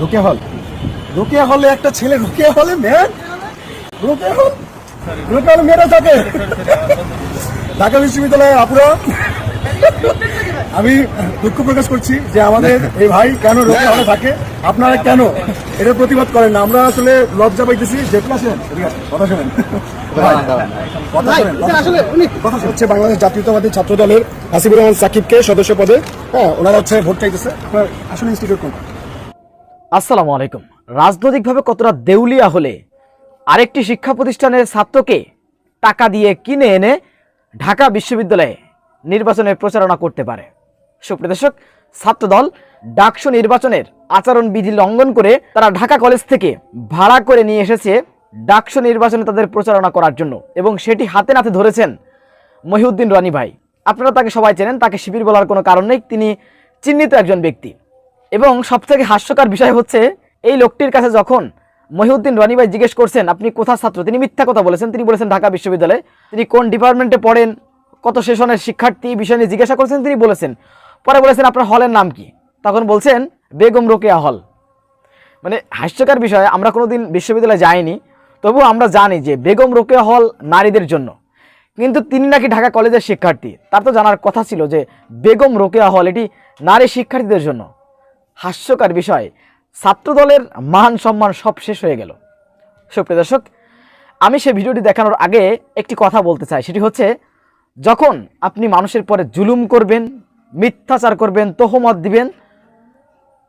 রোকেয়া হল রোকেয়া হলে একটা ছেলে রোকেয়া হলে ম্যান রোকেয়া হল রোকেয়া হলে মেয়েরা থাকে? ঢাকা বিশ্ববিদ্যালয়ে আপুরা? আমি দুঃখ প্রকাশ করছি যে আমাদের এই ভাই কেন রোকেয়া হলে থাকে? আপনারা কেন? এটা প্রতিবাদ করেন না। আমরা আসলে লজ্জা পাইতেছি। যে আসেন কথা শোনেন। কথা শোনেন, কথা শোনেন। কথা হচ্ছে বাংলাদেশ জাতীয়তাবাদী ছাত্র দলের হাসিবুর রহমান সাকিবকে সদস্য পদে হ্যাঁ আসসালামু আলাইকুম। রাজনৈতিকভাবে কতটা দেউলিয়া হলে আরেকটি শিক্ষা প্রতিষ্ঠানের ছাত্রকে টাকা দিয়ে কিনে এনে ঢাকা বিশ্ববিদ্যালয়ে নির্বাচনের প্রচারণা করতে পারে? সুপ্রদর্শক ছাত্রদল ডাকসু নির্বাচনের আচরণবিধি লঙ্ঘন করে তারা ঢাকা কলেজ থেকে ভাড়া করে নিয়ে এসেছে ডাকসু নির্বাচনে তাদের প্রচারণা করার জন্য এবং সেটি হাতে নাতে ধরেছেন মহিউদ্দিন রানী ভাই। আপনারা তাকে সবাই চেনেন, তাকে শিবির বলার কোনো কারণ নেই, তিনি চিহ্নিত একজন ব্যক্তি। এবং সবথেকে হাস্যকর বিষয় হচ্ছে, এই লোকটির কাছে যখন মহিউদ্দিন রনি ভাই জিজ্ঞেস করছেন, আপনি কোথা ছাত্র? তিনি মিথ্যা কথা বলেছেন, তিনি বলেছেন ঢাকা বিশ্ববিদ্যালয়ে। তিনি কোন ডিপার্টমেন্টে পড়েন, কত সেশনের শিক্ষার্থী বিষয় নিয়ে জিজ্ঞাসা করেছেন, তিনি বলেছেন। পরে বলেছেন, আপনার হলের নাম কি? তখন বলছেন, বেগম রোকেয়া হল। মানে হাস্যকর বিষয়, আমরা কোনোদিন বিশ্ববিদ্যালয়ে যাইনি তবু আমরা জানি যে বেগম রোকেয়া হল নারীদের জন্য। কিন্তু তিনি নাকি ঢাকা কলেজের শিক্ষার্থী। তার তো জানার কথা ছিল যে বেগম রোকেয়া হল এটি নারী শিক্ষার্থীদের জন্য। হাস্যকর বিষয়, ছাত্রদলের মান সম্মান সব শেষ হয়ে গেল। সুপ্রিয় দর্শক, আমি সেই ভিডিওটি দেখানোর আগে একটি কথা বলতে চাই। সেটি হচ্ছে, যখন আপনি মানুষের পরে জুলুম করবেন, মিথ্যাচার করবেন, তহমত দিবেন,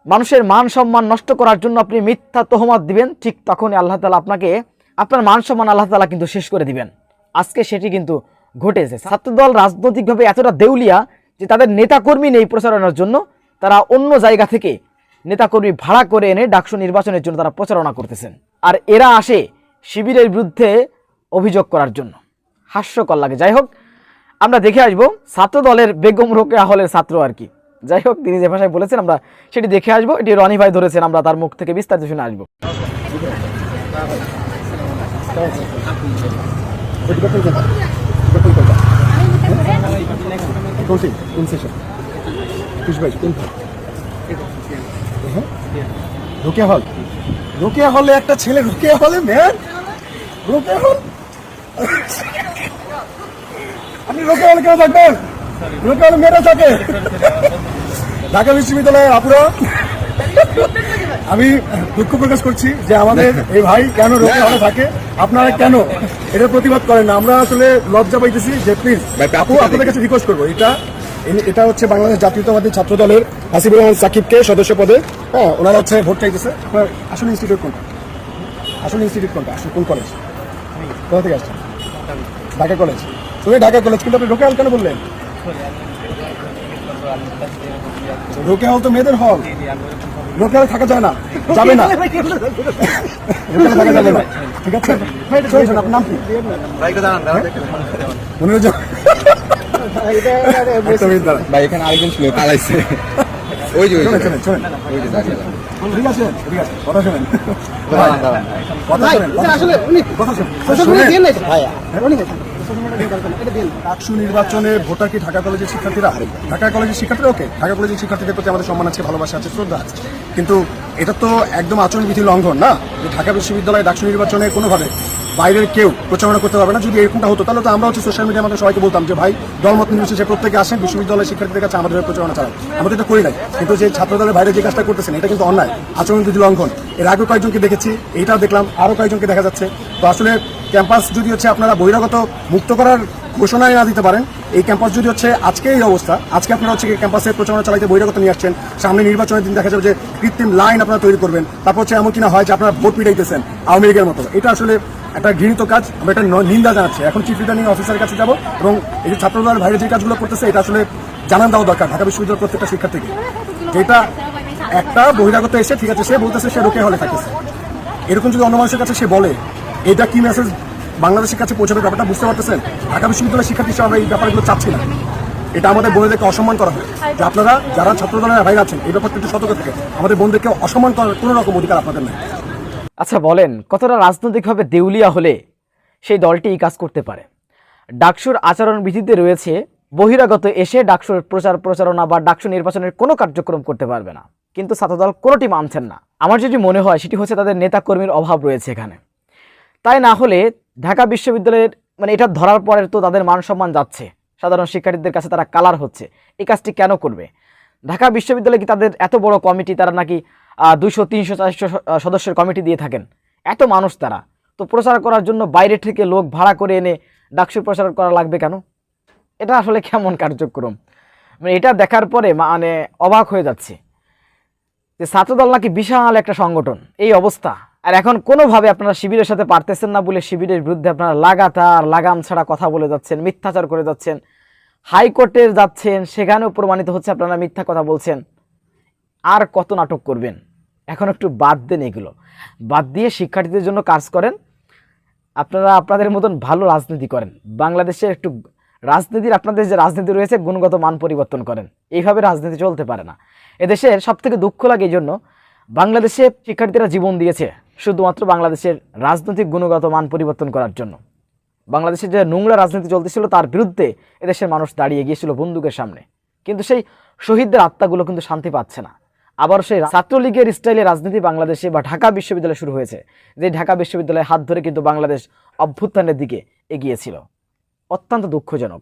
মানুষের মান সম্মান নষ্ট করার জন্য আপনি মিথ্যা তহমত দিবেন, ঠিক তখনই আল্লাহ তালা আপনাকে, আপনার মান সম্মান আল্লাহ তালা কিন্তু শেষ করে দিবেন। আজকে সেটি কিন্তু ঘটেছে। ছাত্রদল রাজনৈতিকভাবে এতটা দেউলিয়া যে তাদের নেতাকর্মী নেই প্রচারণার জন্য, তারা অন্য জায়গা থেকে নেতাকর্মী ভাড়া করে এনে ডাকসু নির্বাচনের জন্য তারা প্রচারণা করতেছেন। আর এরা আসে শিবিরের বিরুদ্ধে অভিযোগ করার জন্য। হাস্যকর লাগে। যাই হোক, আমরা দেখে আসব ছাত্র দলের বেগম রোকেয়া হলের ছাত্র আর কি। যাই হোক, তিনি যে ভাষায় বলেছেন, আমরা সেটি দেখে আসব। এটি রনি ভাই ধরেছেন, আমরা তার মুখ থেকে বিস্তারিত শুনে আসব। হ্যাঁ? রোকেয়া হল। রোকেয়া হলে একটা ছেলে, রোকেয়া হলে ম্যান রোকেয়া হল? আপনি রোকেয়া হলে কেন থাকবেন? রোকেয়া হলে মেয়েরা থাকে। ঢাকা বিশ্ববিদ্যালয়ে আপুরা। আমি দুঃখ প্রকাশ করছি যে আমাদের এই ভাই কেন রোগে হলে থাকে? আপনারা কেন? এটা প্রতিবাদ করেন না। আমরা আসলে লজ্জা পাইতেছি যে প্লিজ আপু আপনাদের কাছে রিকোয়েস্ট করব। এটা এটা হচ্ছে বাংলাদেশ জাতীয়তাবাদী ছাত্র দলের হাসিবুর রহমান সাকিবকে সদস্য পদে। হ্যাঁ ওনারা হচ্ছে ভোট চাইতেছে। আপনার আসলে ইনস্টিটিউট কোনটা? আসলে ইনস্টিটিউট কোনটা? আসলে কোন কলেজ কোথা থেকে আসছেন? ঢাকা কলেজ তুমি ঢাকা কলেজ কিন্তু আপনি রোকে হল কেন বললেন? রোকে হল। তো মেয়েদের হল। রোকে হলে থাকা যায় না যাবে না। রোকে থাকা যাবে না। ঠিক আছে? আপনার নাম কি? একটা ভাই এখানে আরেকজন ছিল পালাইছে ওই যে। ঠিক আছে ঠিক আছে কথা শোনেন। কথা শোনেন কথা শোনেন। কথা শোনেন। ডাকসু নির্বাচনে ভোটার কি ঢাকা কলেজের শিক্ষার্থীরা? ঢাকা কলেজের শিক্ষার্থীরা ওকে ঢাকা কলেজের শিক্ষার্থীদের প্রতি আমাদের সম্মান আছে ভালোবাসা আছে শ্রদ্ধা আছে। কিন্তু এটা তো একদম আচরণবিধি লঙ্ঘন না? যে ঢাকা বিশ্ববিদ্যালয়ে ডাকসু নির্বাচনে কোনোভাবে বাইরের কেউ প্রচারণা করতে পারবে না। যদি এরকমটা হতো তাহলে তো আমরা হচ্ছে সোশ্যাল মিডিয়ার মাধ্যমে সবাইকে বলতাম যে ভাই দলমত নির্বিশেষে প্রত্যেকে আসেন বিশ্ববিদ্যালয়ের শিক্ষার্থীদের কাছে আমাদের প্রচারণা চালান। আমরা তো এটা করি নাই। কিন্তু যে ছাত্রদলের বাইরে যে কাজটা করতেছেন এটা কিন্তু অন্যায় আচরণবিধি লঙ্ঘন। এর আগেও কয়েকজনকে দেখেছি এইটাও দেখলাম আরও কয়েকজনকে দেখা যাচ্ছে। তো আসলে ক্যাম্পাস যদি হচ্ছে আপনারা বহিরাগত মুক্ত করার ঘোষণায় না দিতে পারেন, এই ক্যাম্পাস যদি হচ্ছে আজকে এই অবস্থা, আজকে আপনারা হচ্ছে ক্যাম্পাসে প্রচারণা চালাইতে বহিরাগত নিয়ে আসছেন, সামনে নির্বাচনের দিন দেখা যাবে যে কৃত্রিম লাইন আপনারা তৈরি করবেন, তারপর হচ্ছে এমন কিনা হয় যে আপনারা ভোট পিটাইতেছেন আওয়ামী লীগের মতো। এটা আসলে একটা ঘৃণিত কাজ, আমরা একটা নিন্দা জানাচ্ছি। এখন চিফ রিটার্নিং অফিসারের কাছে যাব এবং এই যে ছাত্রদলের বাইরে যে কাজগুলো করতেছে, এটা আসলে জানান দেওয়া দরকার ঢাকা বিশ্ববিদ্যালয়ের প্রত্যেকটা শিক্ষার্থীকে। যেটা একটা বহিরাগত এসে ঠিক আছে, সে বলতেছে সে রোকে হলে থাকতেছে। এরকম যদি অন্য মানুষের কাছে সে বলে এটা কি মেসেজ বাংলাদেশের কাছে পৌঁছাবে ব্যাপারটা বুঝতে পারতেছেন? ঢাকা বিশ্ববিদ্যালয়ের শিক্ষার্থী হিসেবে আমরা এই ব্যাপারগুলো চাচ্ছি না। এটা আমাদের বোনদেরকে অসম্মান করা হয়। যে আপনারা যারা ছাত্র দলের বাইরে আছেন, এই ব্যাপারটা একটু সতর্ক থাকে আমাদের বোনদেরকে অসম্মান করার কোনো রকম অধিকার আপনাদের নেই। আচ্ছা বলেন, কতটা রাজনৈতিকভাবে দেউলিয়া হলে সেই দলটি কাজ করতে পারে? ডাকসুর আচরণবিধিতে রয়েছে, বহিরাগত এসে ডাকসুর প্রচার প্রচারণা বা ডাকসু নির্বাচনের কোনো কার্যক্রম করতে পারবে না। কিন্তু ছাত্রদল কোনোটি মানছেন না। আমার যেটি মনে হয়, সেটি হচ্ছে তাদের নেতাকর্মীর অভাব রয়েছে এখানে। তাই না হলে ঢাকা বিশ্ববিদ্যালয়ের মানে এটা ধরার পরে তো তাদের মান সম্মান যাচ্ছে। সাধারণ শিক্ষার্থীদের কাছে তারা কালার হচ্ছে। এই কাজটি কেন করবে? ঢাকা বিশ্ববিদ্যালয়ে কি তাদের এত বড় কমিটি, তারা নাকি দুশো তিনশো, চারশো সদস্যের কমিটি দিয়ে থাকেন? এত মানুষ তারা। তো প্রচার করার জন্য বাইরে থেকে লোক ভাড়া করে এনে ডাকসু প্রচার করা লাগবে কেন? এটা আসলে কেমন কার্যক্রম? মানে এটা দেখার পরে মানে অবাক হয়ে যাচ্ছে। যে ছাত্রদল নাকি বিশাল একটা সংগঠন। এই অবস্থা। আর এখন কোনোভাবে আপনারা শিবিরের সাথে পারতেছেন না বলে শিবিরের বিরুদ্ধে আপনারা লাগাতার লাগাম ছাড়া কথা বলে যাচ্ছেন, মিথ্যাচার করে যাচ্ছেন, হাইকোর্টে যাচ্ছেন, সেখানেও প্রমাণিত হচ্ছে আপনারা মিথ্যা কথা বলছেন। আর কত নাটক করবেন? এখন একটু বাদ দেন এগুলো। বাদ দিয়ে শিক্ষার্থীদের জন্য কাজ করেন। আপনারা আপনাদের মতন ভালো রাজনীতি করেন। বাংলাদেশে একটু রাজনীতির আপনাদের যে রাজনীতি রয়েছে, গুণগত মান পরিবর্তন করেন। এইভাবে রাজনীতি চলতে পারে না। এদেশের সব থেকে দুঃখ লাগে এই জন্য, বাংলাদেশে শিক্ষার্থীরা জীবন দিয়েছে। শুধুমাত্র বাংলাদেশের রাজনৈতিক গুণগত মান পরিবর্তন করার জন্য। বাংলাদেশের যে নোংরা রাজনীতি চলতেছিল, তার বিরুদ্ধে এদেশের মানুষ দাঁড়িয়ে গিয়েছিল বন্দুকের সামনে। কিন্তু সেই শহীদদের আত্মাগুলো কিন্তু শান্তি পাচ্ছে না। আবার সেই ছাত্রলীগের স্টাইলে রাজনীতি বাংলাদেশে বা ঢাকা বিশ্ববিদ্যালয়ে শুরু হয়েছে, যে ঢাকা বিশ্ববিদ্যালয়ে হাত ধরে কিন্তু বাংলাদেশ অভ্যুত্থানের দিকে এগিয়েছিল। অত্যন্ত দুঃখজনক।